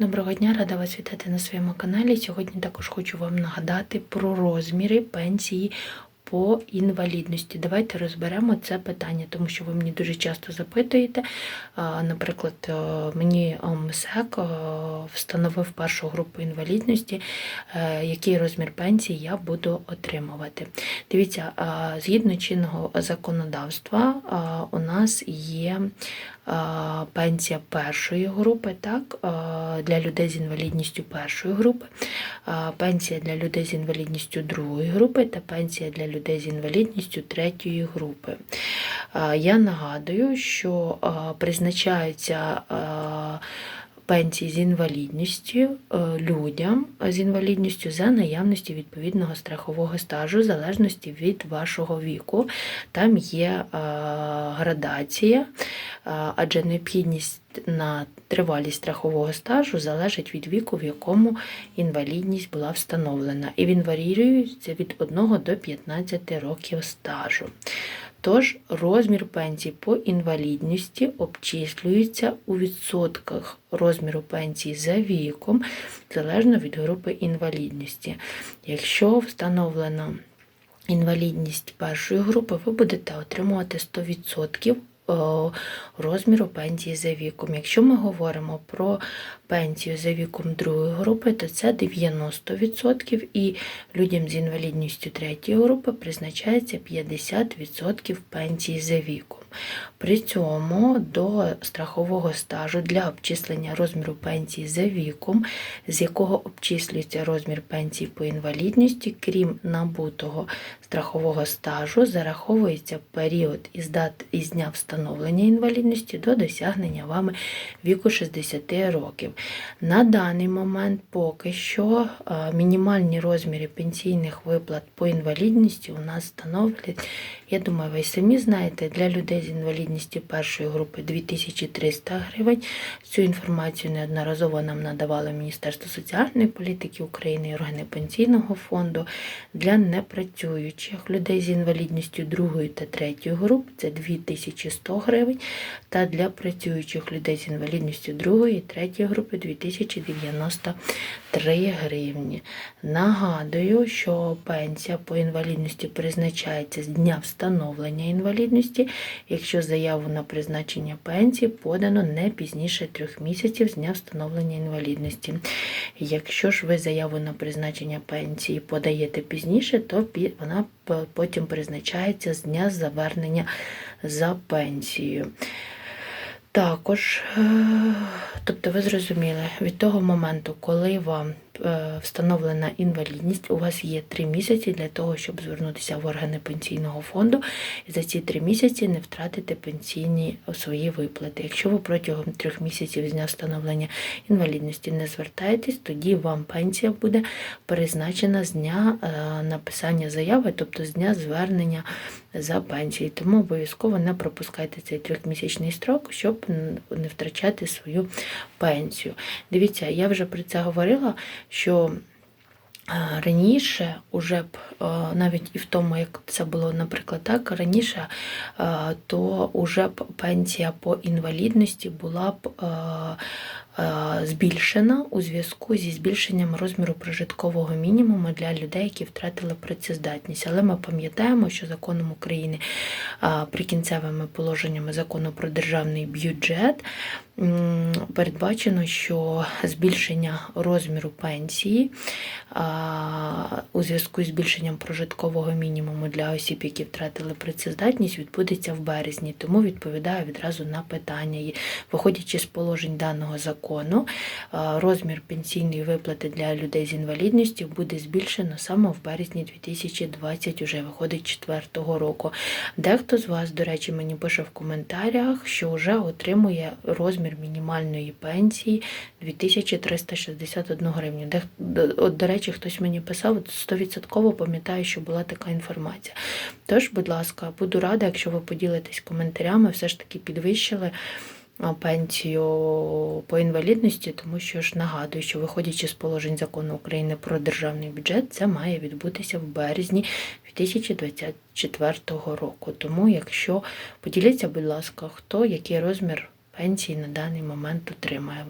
Доброго дня, рада вас вітати на своєму каналі. Сьогодні також хочу вам нагадати про розміри пенсії по інвалідності. Давайте розберемо це питання, тому що ви мені дуже часто запитуєте. Наприклад, е, мені МСЕК е, встановив першу групу інвалідності, е, який розмір пенсії я буду отримувати. Дивіться, згідно чинного законодавства, у нас є пенсія першої групи, так, для людей з інвалідністю першої групи, пенсія для людей з інвалідністю другої групи та пенсія для людей з інвалідністю третьої групи. Я нагадую, що призначаються а, пенсії з інвалідністю е, людям з інвалідністю за наявності відповідного страхового стажу, в залежності від вашого віку. Там є е, градація, е, адже необхідність на тривалість страхового стажу залежить від віку, в якому інвалідність була встановлена. І він варіюється від 1 до 15 років стажу. Тож розмір пенсії по інвалідності обчислюється у відсотках розміру пенсії за віком, залежно від групи інвалідності. Якщо встановлена інвалідність першої групи, ви будете отримувати 100% е, розміру пенсії за віком. Якщо ми говоримо про пенсію за віком другої групи, то це 90% і людям з інвалідністю третьої групи призначається 50% пенсії за віком. При цьому до страхового стажу для обчислення розміру пенсії за віком, з якого обчислюється розмір пенсії по інвалідності, крім набутого страхового стажу, зараховується період із дат із дня встановлення інвалідності до досягнення вами віку 60 років. На даний момент поки що е, мінімальні розміри пенсійних виплат по інвалідності у нас становлять, я думаю, ви самі знаєте, для людей з інвалідністю першої групи 2300 гривень. Цю інформацію неодноразово нам надавало Міністерство соціальної політики України і органи пенсійного фонду. Для непрацюючих людей з інвалідністю другої та третьої груп це 2100 гривень, та для працюючих людей з інвалідністю другої і третьої групи 2093 гривні. Нагадую, що пенсія по інвалідності призначається з дня встановлення інвалідності, якщо заяву на призначення пенсії подано не пізніше трьох місяців з дня встановлення інвалідності. Якщо ж ви заяву на призначення пенсії подаєте пізніше, то вона потім призначається з дня завернення за пенсією. Також, е, тобто ви зрозуміли, від того моменту, коли вам встановлена інвалідність, у вас є три місяці для того, щоб звернутися в органи пенсійного фонду і за ці три місяці не втратити пенсійні свої виплати. Якщо ви протягом трьох місяців з дня встановлення інвалідності не звертаєтесь, тоді вам пенсія буде призначена з дня е, написання заяви, тобто з дня звернення за пенсією. Тому обов'язково не пропускайте цей трьохмісячний строк, щоб не втрачати свою пенсію. Дивіться, я вже про це говорила, що е, раніше, уже б е, навіть і в тому, як це було, наприклад, так, раніше, е, то уже б пенсія по інвалідності була б збільшена у зв'язку зі збільшенням розміру прожиткового мінімуму для людей, які втратили працездатність. Але ми пам'ятаємо, що законом України а, прикінцевими положеннями закону про державний бюджет передбачено, що збільшення розміру пенсії а, у зв'язку з збільшенням прожиткового мінімуму для осіб, які втратили працездатність, відбудеться в березні. Тому відповідаю відразу на питання. Виходячи з положень даного закону, розмір пенсійної виплати для людей з інвалідністю буде збільшено саме в березні 2020, уже виходить четвертого року. Дехто з вас, до речі, мені пише в коментарях, що вже отримує розмір мінімальної пенсії 2361 гривню. Де, от, до речі, хтось мені писав, от 100% пам'ятаю, що була така інформація. Тож, будь ласка, буду рада, якщо ви поділитесь коментарями, все ж таки підвищили пенсію по інвалідності, тому що ж нагадую, що виходячи з положень закону України про державний бюджет, це має відбутися в березні 2024 року. Тому, якщо поділіться, будь ласка, хто який розмір пенсії на даний момент отримає.